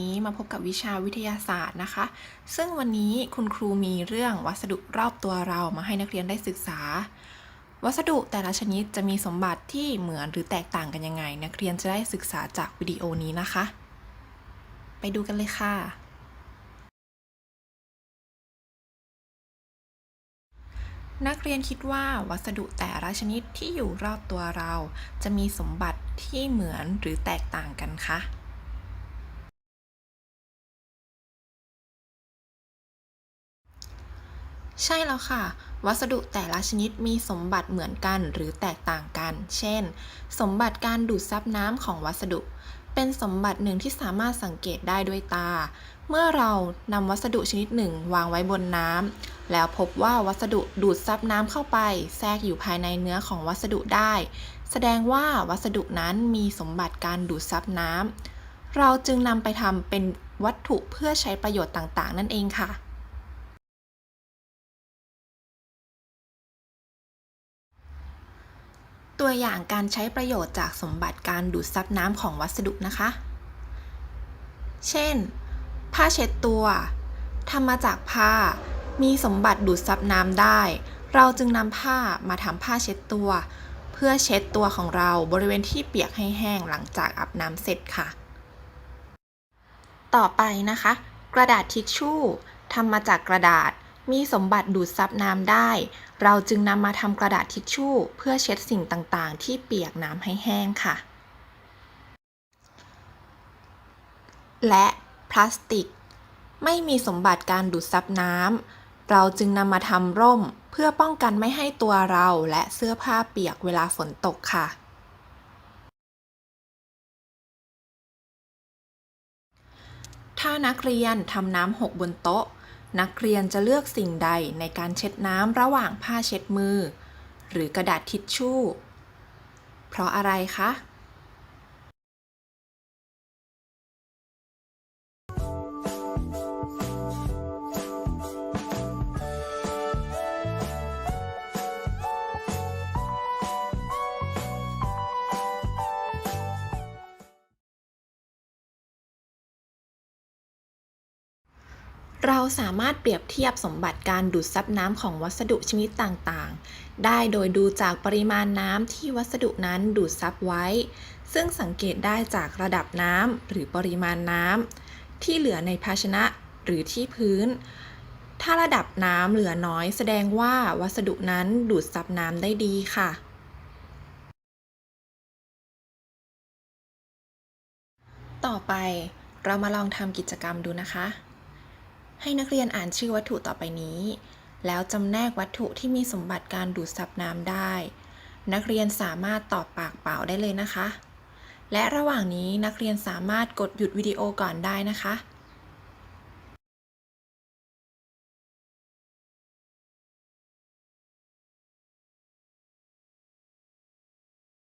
นี้มาพบกับวิชาวิทยาศาสตร์นะคะ ซึ่งวันนี้คุณครูมีเรื่องวัสดุรอบตัวเรามาให้นักเรียนได้ศึกษา วัสดุแต่ละชนิดจะมีสมบัติที่เหมือนหรือแตกต่างกันยังไง นักเรียนจะได้ศึกษาจากวิดีโอนี้นะคะ ไปดูกันเลยค่ะ นักเรียนคิดว่าวัสดุแต่ละชนิดที่อยู่รอบตัวเรา จะมีสมบัติที่เหมือนหรือแตกต่างกันคะ ใช่แล้วค่ะ วัสดุแต่ละชนิดมีสมบัติเหมือนกันหรือแตกต่างกัน เช่น สมบัติการดูดซับน้ำของวัสดุ เป็นสมบัติหนึ่งที่สามารถสังเกตได้ด้วยตา เมื่อเรานำวัสดุชนิดหนึ่งวางไว้บนน้ำแล้วพบว่าวัสดุดูดซับน้ำเข้าไป แทรกอยู่ภายในเนื้อของวัสดุได้ แสดงว่าวัสดุนั้นมีสมบัติการดูดซับน้ำเราจึงนำไปทำเป็นวัตถุเพื่อใช้ประโยชน์ต่างๆ นั่นเองค่ะ ตัวอย่างการใช้ประโยชน์จากสมบัติการดูดซับน้ำของวัสดุนะคะ เช่น ผ้าเช็ดตัวทำมาจากผ้า มีสมบัติดูดซับน้ำได้ เราจึงนำผ้ามาทำผ้าเช็ดตัว เพื่อเช็ดตัวของเราบริเวณที่เปียกให้แห้งหลังจากอาบน้ำเสร็จค่ะ ต่อไปนะคะ กระดาษทิชชู่ทำมาจากกระดาษ มีสมบัติดูดซับน้ำได้ เราจึงนำมาทำกระดาษทิชชู่ เพื่อเช็ดสิ่งต่างๆ ที่เปียกน้ำให้แห้งค่ะ และพลาสติก ไม่มีสมบัติการดูดซับน้ำ เราจึงนำมาทำร่ม เพื่อป้องกันไม่ให้ตัวเราและเสื้อผ้าเปียกเวลาฝนตกค่ะถ้านักเรียนทำน้ำหกบนโต๊ะ นักเรียนจะเลือกสิ่งใดในการเช็ดน้ำระหว่างผ้าเช็ดมือ หรือกระดาษทิชชู่ เพราะอะไรคะ เราสามารถเปรียบเทียบสมบัติการดูดซับน้ำของวัสดุชนิดต่างๆ ได้โดยดูจากปริมาณน้ำที่วัสดุนั้นดูดซับไว้ ซึ่งสังเกตได้จากระดับน้ำหรือปริมาณน้ำที่เหลือในภาชนะหรือที่พื้น ถ้าระดับน้ำเหลือน้อยแสดงว่าวัสดุนั้นดูดซับน้ำได้ดีค่ะต่อไปเรามาลองทำกิจกรรมดูนะคะ ให้นักเรียนอ่านชื่อวัตถุต่อไปนี้ แล้วจำแนกวัตถุที่มีสมบัติการดูดซับน้ำได้ นักเรียนสามารถตอบปากเปล่าได้เลยนะคะ และระหว่างนี้นักเรียนสามารถกดหยุดวิดีโอก่อนได้นะคะ